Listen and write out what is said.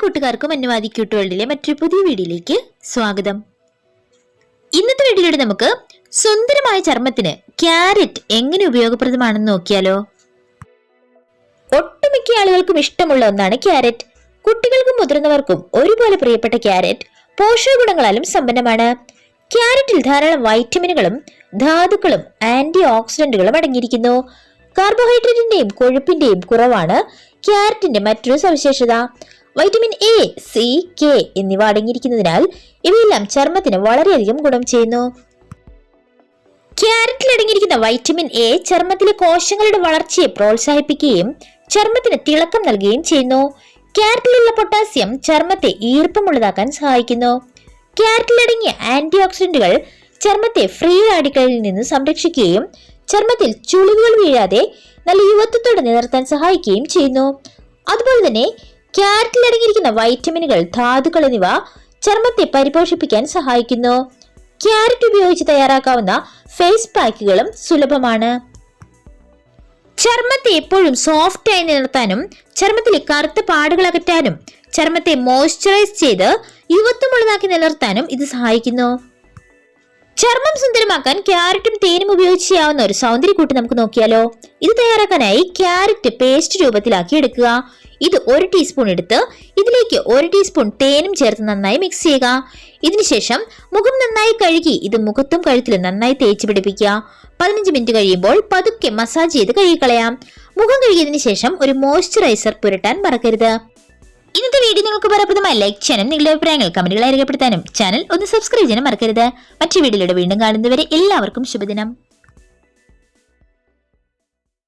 കൂട്ടുകാർക്കും അനുവാദി ക്യൂട്ടുവേൾഡിലെ മറ്റൊരു പുതിയ വീഡിയോയിലേക്ക് സ്വാഗതം. ഇന്നത്തെ വീഡിയോയിലൂടെ നമുക്ക് സുന്ദരമായ ചർമ്മത്തിന് ക്യാരറ്റ് എങ്ങനെ ഉപയോഗപ്രദമാണെന്ന് നോക്കിയാലോ. ഒട്ടുമിക്ക ആളുകൾക്കും ഇഷ്ടമുള്ള ഒന്നാണ് ക്യാരറ്റ്. കുട്ടികൾക്കും മുതിർന്നവർക്കും ഒരുപോലെ പ്രിയപ്പെട്ട ക്യാരറ്റ് പോഷകഗുണങ്ങളാലും സമ്പന്നമാണ്. ക്യാരറ്റിൽ ധാരാളം വൈറ്റമിനുകളും ധാതുക്കളും ആന്റി ഓക്സിഡന്റുകളും അടങ്ങിയിരിക്കുന്നു. കാർബോഹൈഡ്രേറ്റിന്റെയും കൊഴുപ്പിന്റെയും കുറവാണ് ക്യാരറ്റിന്റെ മറ്റൊരു സവിശേഷത. വൈറ്റമിൻ എ സി കെ എന്നിവ അടങ്ങിയിരിക്കുന്നതിനാൽ ഇവയെല്ലാം ചർമ്മത്തിന് വളരെയധികം ഗുണം ചെയ്യുന്നു. ക്യാരറ്റിൽ അടങ്ങിയിരിക്കുന്ന വൈറ്റമിൻ എ ചർമ്മത്തിലെ കോശങ്ങളുടെ വളർച്ചയെ പ്രോത്സാഹിപ്പിക്കുകയും ചർമ്മത്തിന് തിളക്കം നൽകുകയും ചെയ്യുന്നു. ക്യാരറ്റിലുള്ള പൊട്ടാസ്യം ചർമ്മത്തെ ഈർപ്പമുള്ളതാക്കാൻ സഹായിക്കുന്നു. ക്യാരറ്റിലടങ്ങിയ ആന്റി ഓക്സിഡന്റുകൾ ചർമ്മത്തെ ഫ്രീ റാഡിക്കലിൽ നിന്ന് സംരക്ഷിക്കുകയും ചർമ്മത്തിൽ ചുളിവുകൾ വീഴാതെ നല്ല യുവത്വത്തോടെ നിലനിർത്താൻ സഹായിക്കുകയും ചെയ്യുന്നു. അതുപോലെ തന്നെ ക്യാരറ്റിൽ അടങ്ങിയിരിക്കുന്ന വൈറ്റമിനുകൾ ധാതുക്കൾ എന്നിവ ചർമ്മത്തെ പരിപോഷിപ്പിക്കാൻ സഹായിക്കുന്നു. ക്യാരറ്റ് ഉപയോഗിച്ച് തയ്യാറാക്കാവുന്ന ഫേസ് പാക്കുകളും സുലഭമാണ്. ചർമ്മത്തെ എപ്പോഴും സോഫ്റ്റ് ആയി നിലനിർത്താനും ചർമ്മത്തിലെ കറുത്ത പാടുകൾ അകറ്റാനും ചർമ്മത്തെ മോയ്സ്ചറൈസ് ചെയ്ത് യുവത്വമുള്ളതാക്കി നിലനിർത്താനും ഇത് സഹായിക്കുന്നു. ചർമ്മം സുന്ദരമാക്കാൻ ക്യാരറ്റും തേനും ഉപയോഗിച്ച് ചെയ്യാവുന്ന ഒരു സൗന്ദര്യക്കൂട്ട് നമുക്ക് നോക്കിയാലോ. ഇത് തയ്യാറാക്കാനായി ക്യാരറ്റ് പേസ്റ്റ് രൂപത്തിലാക്കി എടുക്കുക ഇത് ഒരു ടീസ്പൂൺ എടുത്ത് ഇതിലേക്ക് ഒരു ടീസ്പൂൺ തേനും ചേർത്ത് നന്നായി മിക്സ് ചെയ്യുക. ഇതിനുശേഷം മുഖം നന്നായി കഴുകി ഇത് മുഖത്തും കഴുത്തിലും നന്നായി തേച്ച് പിടിപ്പിക്കുക. പതിനഞ്ച് മിനിറ്റ് കഴിയുമ്പോൾ പതുക്കെ മസാജ് ചെയ്ത് കഴുകിക്കളയാം. മുഖം കഴുകിയതിനു ശേഷം ഒരു മോയ്സ്ചറൈസർ പുരട്ടാൻ മറക്കരുത്. ഇന്നത്തെ വീഡിയോ നിങ്ങൾക്ക് ഫലപ്രദമായി ലൈക്ക് ചെയ്യാനും നിങ്ങളുടെ അഭിപ്രായങ്ങൾ കമന്റുകളായി രേഖപ്പെടുത്താനും ചാനൽ ഒന്ന് സബ്സ്ക്രൈബ് ചെയ്യാനും മറക്കരുത്. മറ്റു വീഡിയോയിലൂടെ വീണ്ടും കാണുന്നവരെ എല്ലാവർക്കും ശുഭദിനം.